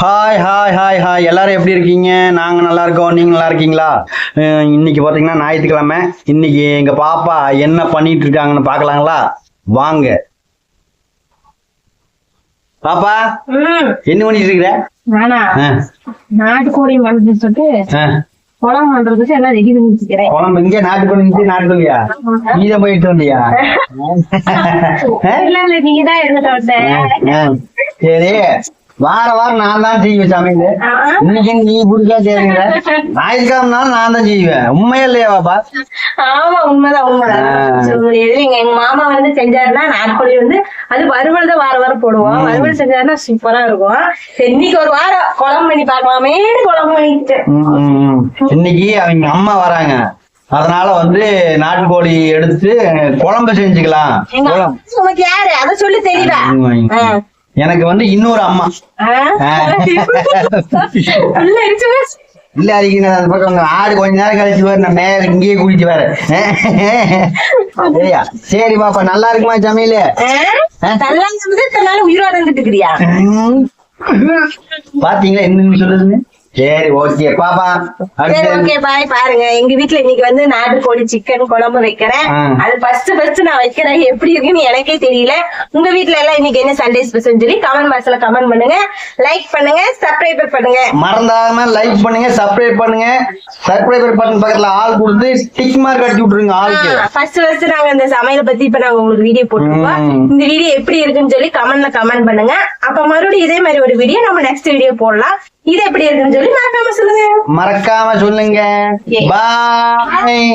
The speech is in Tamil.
ஹாய் ஹாய் ஹாய் ஹாய் எல்லாரும் எப்படி இருக்கீங்க? நாங்கள் நல்லா இருக்கோம். நீங்கள் நல்லா இருக்கீங்களா? இன்னைக்கு பார்த்தீங்கன்னா ஞாயிற்றுக்கிழமை. இன்னைக்கு எங்கள் பாப்பா என்ன பண்ணிட்டு இருக்காங்கன்னு பார்க்கலாங்களா? வாங்க. பாப்பா என்ன பண்ணிட்டு இருக்கிற? நாட்டுக்கோழி சொல்லிட்டு. குளம் பண்றதுக்கு எல்லாம் ரெடி பண்ணி வச்சுக்கிறேன். குழம்பு இங்கே நாட்டுக்கோழி இங்கே நாட்டுக்கோழியா? நீ தான் போயிட்டு வந்தியா? இல்ல நீங்க தான் சரி. வார வாரம் நான் தான் செய்வேன் சமையல். இன்னைக்கு நீ புடிக்கா செய்யுங்க ஞாயிற்றுக்கிழமைனாலும் நான் தான் செய்வேன். உண்மையா இல்லையா பாப்பா? ஆமா உண்மைதான் உண்மைதான். எங்க எங்க மாமா வந்து செஞ்சாருன்னா நாட்டுக்கோழி வந்து அது வறுவல் தான் வார வாரம் போடுவோம். வறுவல் செஞ்சாருன்னா சூப்பரா இருக்கும். இன்னைக்கு ஒரு வாரம் குழம்பு பண்ணி பார்க்கலாமேன்னு குழம்பு ம். இன்னைக்கு அவங்க அம்மா வராங்க. அதனால வந்து நாட்டுக்கோழி எடுத்து குழம்பு செஞ்சுக்கலாம். யாரு? அத சொல்லி தெரியல. எனக்கு வந்து இன்னொரு அம்மா. இல்ல அடிக்கணும் அந்த பக்கம் ஆடு கொஞ்ச நேரம் கழிச்சு வர. நான் மேல இங்கேயே குளிச்சு வர சரியா? சரி பாப்பா நல்லா இருக்குமா சமையல்? பாத்தீங்களா? என்ன சொல்லுதுங்க சரி ஓகே பாப்பா சரி ஓகே பாய் பாருங்க. எங்க வீட்ல இன்னைக்கு வந்து நாட்டுக்கோழி சிக்கன் குழம்பு வைக்கிறேன். அது ஃபர்ஸ்ட் ஃபர்ஸ்ட் நான் வைக்கிறேன். எப்படி இருக்குன்னு எனக்கே தெரியல. உங்க வீட்ல எல்லாம் இன்னைக்கு என்ன சண்டே ஸ்பெஷல் சொல்லி கமெண்ட் பாக்ஸ்ல கமெண்ட் பண்ணுங்க. லைக் பண்ணுங்க சப்ஸ்கிரைப் பண்ணுங்க. மறந்தாம லைக் பண்ணுங்க சப்ஸ்கிரைப் பண்ணுங்க. சப்ஸ்கிரைபர் பட்டன் பக்கத்துல ஆள் கொடுத்து டிக் மார்க் அடிச்சு விட்டுருங்க ஆளுக்கு. ஃபர்ஸ்ட் ஃபர்ஸ்ட் நாங்க இந்த சமையல பத்தி இப்ப நாங்க உங்களுக்கு வீடியோ போட்டுருக்கோம். இந்த வீடியோ எப்படி இருக்குன்னு சொல்லி கமெண்ட்ல கமெண்ட் பண்ணுங்க. அப்ப மறுபடியும் இதே மாதிரி ஒரு வீடியோ நம்ம நெக்ஸ்ட் வீடியோ போடலாம். இது எப்படி இருக்குன்னு சொல்லி மறக்காம சொல்லுங்க. மறக்காம சொல்லுங்க. பாய்